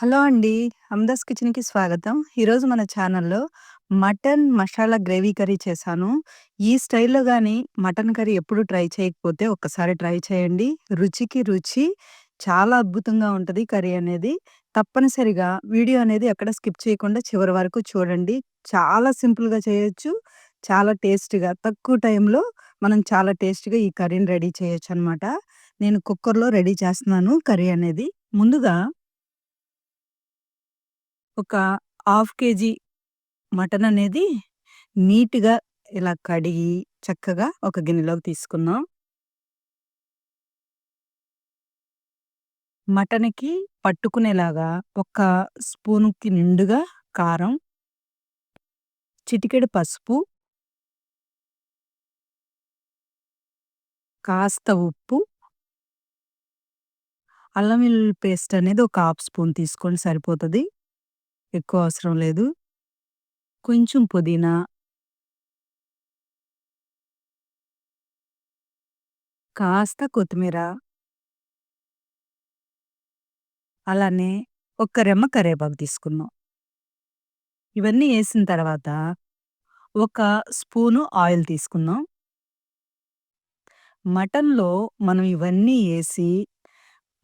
Hello అండి. అమ్దాస్ కిచెన్‌కి స్వాగతం. ఈరోజు మన ఛానల్‌లో మటన్ మసాలా గ్రేవీ కర్రీ చేశాను. ఈ స్టైల్‌లో కానీ మటన్ కర్రీ ఎప్పుడు ట్రై చేయకపోతే ఒక్కసారి ట్రై చేయండి. రుచికి రుచి చాలా అద్భుతంగా ఉంటుంది కర్రీ అనేది. తప్పనిసరిగా వీడియో అనేది ఎక్కడ స్కిప్ చేయకుండా చివరి వరకు చూడండి. చాలా సింపుల్‌గా చేయొచ్చు. చాలా టేస్టీగా తక్కువ టైంలో మనం చాలా టేస్టీగా ఈ కర్రీని రెడీ చేయొచ్చు అనమాట నేను కుక్కర్‌లో రెడీ చేస్తున్నాను కర్రీ అనేది. ముందుగా ఒక హాఫ్ కేజీ మటన్ అనేది నీట్‌గా ఇలా కడిగి చక్కగా ఒక గిన్నెలోకి తీసుకున్నాం మటన్‌కి పట్టుకునేలాగా ఒక స్పూన్‌కి నిండుగా కారం చిటికెడు పసుపు కాస్త ఉప్పు అల్లం వెల్లుల్లి పేస్ట్ అనేది ఒక హాఫ్ స్పూన్ తీసుకోండి సరిపోతుంది. ఎక్కువ అవసరం లేదు. కొంచెం పుదీనా కాస్త కొత్తిమీర అలానే ఒక్క రెమ్మ కరేపాకు తీసుకున్నాం ఇవన్నీ వేసిన తర్వాత ఒక స్పూను ఆయిల్ తీసుకుందాం. మటన్‌లో మనం ఇవన్నీ వేసి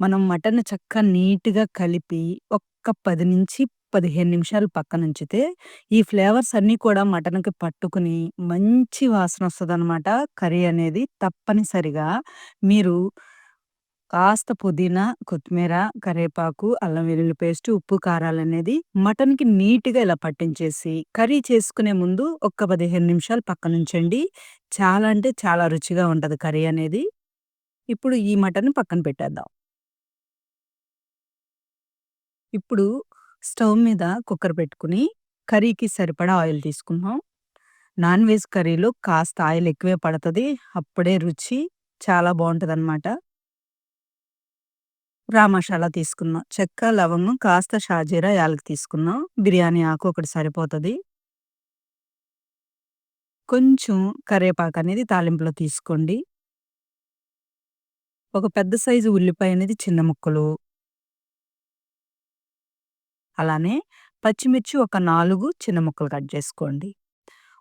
మనం మటన్ చక్కగా నీట్‌గా కలిపి ఒక్క పది నుంచి 10-15 నిమిషాలు పక్కనుంచితే, ఈ ఫ్లేవర్స్ అన్నీ కూడా మటన్‌కి పట్టుకుని మంచి వాసన వస్తుంది అనమాట కర్రీ అనేది. తప్పనిసరిగా మీరు కాస్త పుదీనా, కొత్తిమీర, కరివేపాకు, అల్లం వెల్లుల్లి పేస్ట్, ఉప్పు, కారాలు అనేది మటన్‌కి నీట్‌గా ఇలా పట్టించేసి, కర్రీ చేసుకునే ముందు ఒక్క 15 నిమిషాలు పక్కనుంచండి. చాలా అంటే చాలా రుచిగా ఉంటుంది కర్రీ అనేది. ఇప్పుడు ఈ మటన్ పక్కన పెట్టేద్దాం. ఇప్పుడు స్టవ్ మీద కుక్కర్ పెట్టుకుని కర్రీకి సరిపడా ఆయిల్ తీసుకున్నాం నాన్ వెజ్ కర్రీలో కాస్త ఆయిల్ ఎక్కువే పడుతుంది అప్పుడే రుచి చాలా బావుంటదనమాట. రా మసాలా తీసుకున్నాం చెక్క, లవంగం, కాస్త షాజీరా, యాలకి తీసుకున్నాం బిర్యానీ ఆకు ఒకటి సరిపోతుంది కొంచెం కరివేపాకనేది తాలింపులో తీసుకోండి. ఒక పెద్ద సైజు ఉల్లిపాయ అనేది చిన్న ముక్కలు. అలానే పచ్చిమిర్చి ఒక నాలుగు చిన్న ముక్కలు కట్ చేసుకోండి.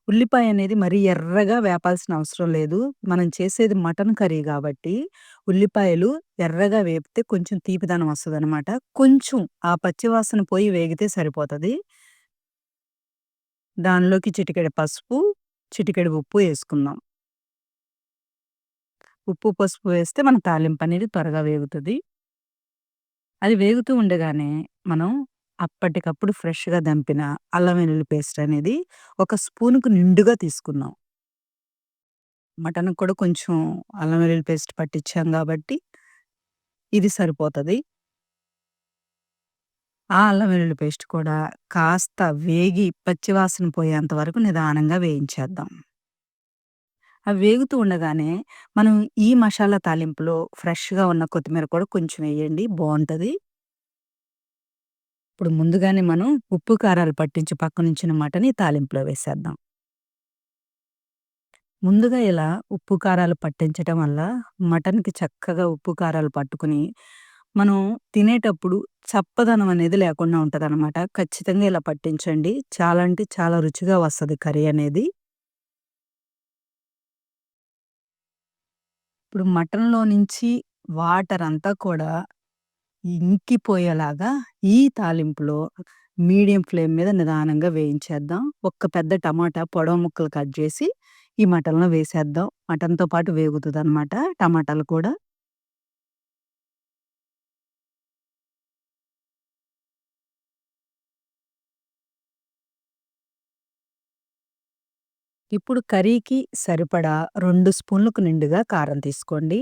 ఉల్లిపాయ అనేది మరీ ఎర్రగా వేపాల్సిన అవసరం లేదు. మనం చేసేది మటన్ కర్రీ కాబట్టి ఉల్లిపాయలు ఎర్రగా వేపితే కొంచెం తీపిదనం అనమాట కొంచెం ఆ పచ్చివాసన పోయి వేగితే సరిపోతుంది దానిలోకి చిటికెడు పసుపు, చిటికెడు ఉప్పు వేసుకుందాం ఉప్పు, పసుపు వేస్తే మన తాలింపు అనేది త్వరగా వేగుతుంది అది వేగుతూ ఉండగానే, మనం అప్పటికప్పుడు ఫ్రెష్‌గా దంపిన అల్లం వెల్లుల్లి పేస్ట్ అనేది ఒక స్పూన్‌కు నిండుగా తీసుకున్నాం మటన్‌కి కూడా కొంచెం అల్లం వెల్లుల్లి పేస్ట్ పట్టించాం గాబట్టి, ఇది సరిపోతది. ఆ అల్లం వెల్లుల్లి పేస్ట్ కూడా కాస్త వేగి పచ్చి వాసన పోయేంత వరకు నిదానంగా వేయించేద్దాం. అవి వేగుతూ ఉండగానే, మనం ఈ మసాలా తాలింపులో ఫ్రెష్‌గా ఉన్న కొత్తిమీర కూడా కొంచెం ఎయ్యండి బావుంటది. ఇప్పుడు ముందుగానే మనం ఉప్పు, కారాలు పట్టించి పక్కనుంచిన మటని తాలింపులో వేసేద్దాం. ముందుగా ఇలా ఉప్పు, కారాలు పట్టించటం వల్ల మటన్‌కి చక్కగా ఉప్పు, కారాలు పట్టుకొని, మనం తినేటప్పుడు చప్పదనం అనేది లేకుండా ఉంటుంది అనమాట ఖచ్చితంగా ఇలా పట్టించండి. చాలా అంటే చాలా రుచిగా వస్తుంది కర్రీ అనేది. ఇప్పుడు మటన్‌లో నుంచి వాటర్ అంతా కూడా ఇంకిపోయేలాగా ఈ తాలింపులో మీడియం ఫ్లేమ్ మీద నిదానంగా వేయించేద్దాం. ఒక్క పెద్ద టమాటా పొడవ ముక్కలు కట్ చేసి ఈ మటన్‌లో వేసేద్దాం. మటన్‌తో పాటు వేగుతుంది అనమాట టమాటాలు కూడా. ఇప్పుడు కర్రీకి సరిపడా రెండు స్పూన్‌లకు నిండుగా కారం తీసుకోండి.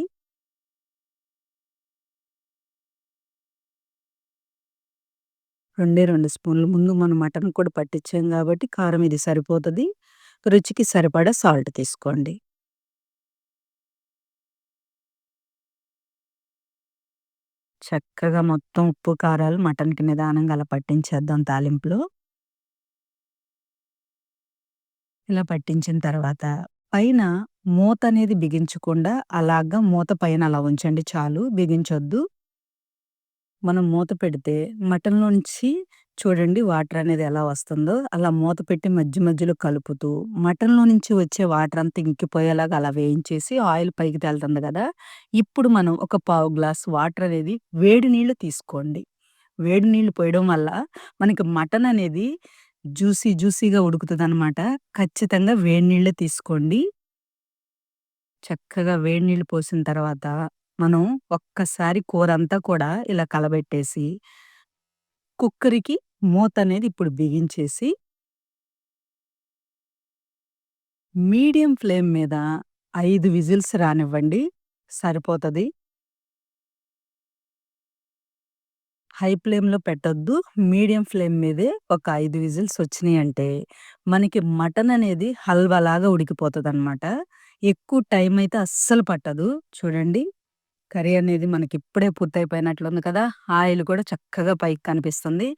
రెండే రెండు స్పూన్‌లు. ముందు మనం మటన్ కూడా పట్టించాం కాబట్టి కారం ఇది సరిపోతుంది రుచికి సరిపడా సాల్ట్ తీసుకోండి. చక్కగా మొత్తం ఉప్పు, కారాలు మటన్‌కి నిదానంగా అలా పట్టించేద్దాం తాలింపులో. ఇలా పట్టించిన తర్వాత, పైన మూత అనేది బిగించకుండా అలాగా మూత పైన అలా ఉంచండి చాలు. బిగించొద్దు. మనం మూత పెడితే మటన్‌లోంచి చూడండి వాటర్ అనేది ఎలా వస్తుందో, అలా మూత పెట్టి మధ్య మధ్యలో కలుపుతూ, మటన్‌లో నుంచి వచ్చే వాటర్ అంతా ఇంకిపోయేలాగా అలా వేయించేసి ఆయిల్ పైకి తేలుతుంది కదా! ఇప్పుడు మనం ఒక పావు గ్లాస్ వాటర్ అనేది వేడి నీళ్ళు తీసుకోండి. వేడి నీళ్ళు పోయడం వల్ల మనకి మటన్ అనేది జ్యూసీ జ్యూసీగా ఉడుకుతుంది అనమాట ఖచ్చితంగా వేడి నీళ్ళే తీసుకోండి. చక్కగా వేడి నీళ్ళు పోసిన తర్వాత, మనం ఒక్కసారి కూరంతా కూడా ఇలా కలబెట్టేసి కుక్కర్‌కి మూతనేది ఇప్పుడు బిగించేసి మీడియం ఫ్లేమ్ మీద 5 విజిల్స్ రానివ్వండి. సరిపోతది. హై ఫ్లేమ్‌లో పెట్టొద్దు. మీడియం ఫ్లేమ్ మీదే ఒక 5 విజిల్స్ వచ్చినియంటే, మనకి మటన్ అనేది హల్వాలాగా ఉడికిపోతదనమాట. ఎక్కువ టైం అయితే అస్సలు పట్టదు. చూడండి. కర్రీ అనేది మనకి ఇప్పుడే పూర్తయిపోయినట్లుంది కదా! ఆయిల్ కూడా చక్కగా పైకి కనిపిస్తుంది.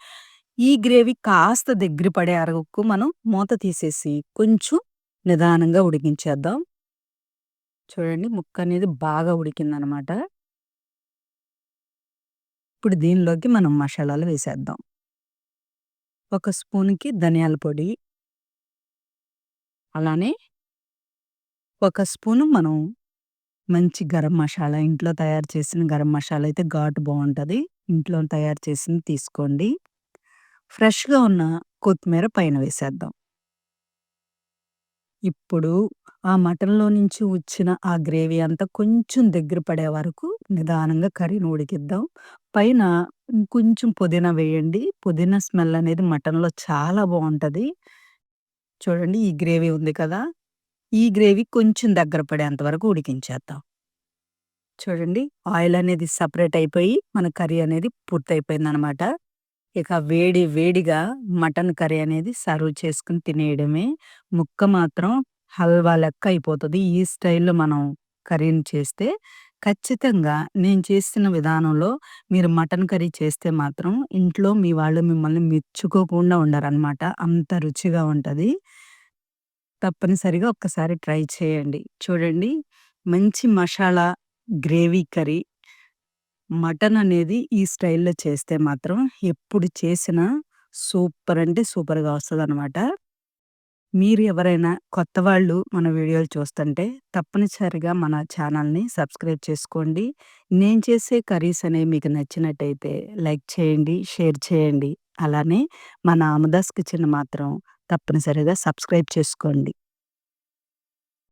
ఈ గ్రేవీ కాస్త దగ్గర పడే వరకు మనం మూత తీసేసి కొంచెం నిదానంగా ఉడికించేద్దాం. చూడండి ముక్క అనేది బాగా ఉడికిందనమాట. ఇప్పుడు దీనిలోకి మనం మసాలాలు వేసేద్దాం. ఒక స్పూన్‌కి ధనియాల పొడి. అలానే ఒక స్పూను మనం మంచి గరం మసాలా ఇంట్లో తయారు చేసిన గరం మసాలా అయితే ఘాటు బాగుంటుంది ఇంట్లో తయారు చేసింది తీసుకోండి. ఫ్రెష్‌గా ఉన్న కొత్తిమీర పైన వేసేద్దాం. ఇప్పుడు ఆ మటన్‌లో నుంచి వచ్చిన ఆ గ్రేవీ అంతా కొంచెం దగ్గర పడే వరకు నిదానంగా కర్రీని ఉడికిద్దాం. పైన ఇంకొంచెం పుదీనా వేయండి. పుదీనా స్మెల్ అనేది మటన్‌లో చాలా బాగుంటుంది చూడండి ఈ గ్రేవీ ఉంది కదా! ఈ గ్రేవీ కొంచెం దగ్గర పడేంత వరకు ఉడికించేద్దాం. చూడండి ఆయిల్ అనేది సపరేట్ అయిపోయి మన కర్రీ అనేది పూర్తయిపోయిందనమాట. ఇక వేడి వేడిగా మటన్ కర్రీ అనేది సర్వ్ చేసుకొని తినేయడమే. ముక్క మాత్రం హల్వా లెక్క అయిపోతుంది ఈ స్టైల్‌లో మనం కర్రీని చేస్తే ఖచ్చితంగా నేను చేసిన విధానంలో మీరు మటన్ కర్రీ చేస్తే మాత్రం ఇంట్లో మీ వాళ్ళు మిమ్మల్ని మెచ్చుకోకుండా ఉండరనమాట. అంత రుచిగా ఉంటుంది తప్పనిసరిగా ఒక్కసారి ట్రై చేయండి. చూడండి మంచి మషాలా గ్రేవీ కర్రీ మటన్ అనేది ఈ స్టైల్‌లో చేస్తే మాత్రం ఎప్పుడు చేసినా సూపర్ అంటే సూపర్‌గా వస్తదనమాట. మీరు ఎవరైనా కొత్త వాళ్ళు మన వీడియోలు చూస్తుంటే తప్పనిసరిగా మన ఛానల్‌ని సబ్స్క్రైబ్ చేసుకోండి. నేను చేసే కర్రీస్ అనేవి మీకు నచ్చినట్టయితే లైక్ చేయండి, షేర్ చేయండి. అలానే మన అమదాస్ కిచెన్ మాత్రం తప్పనిసరిగా సబ్స్క్రైబ్ చేసుకోండి.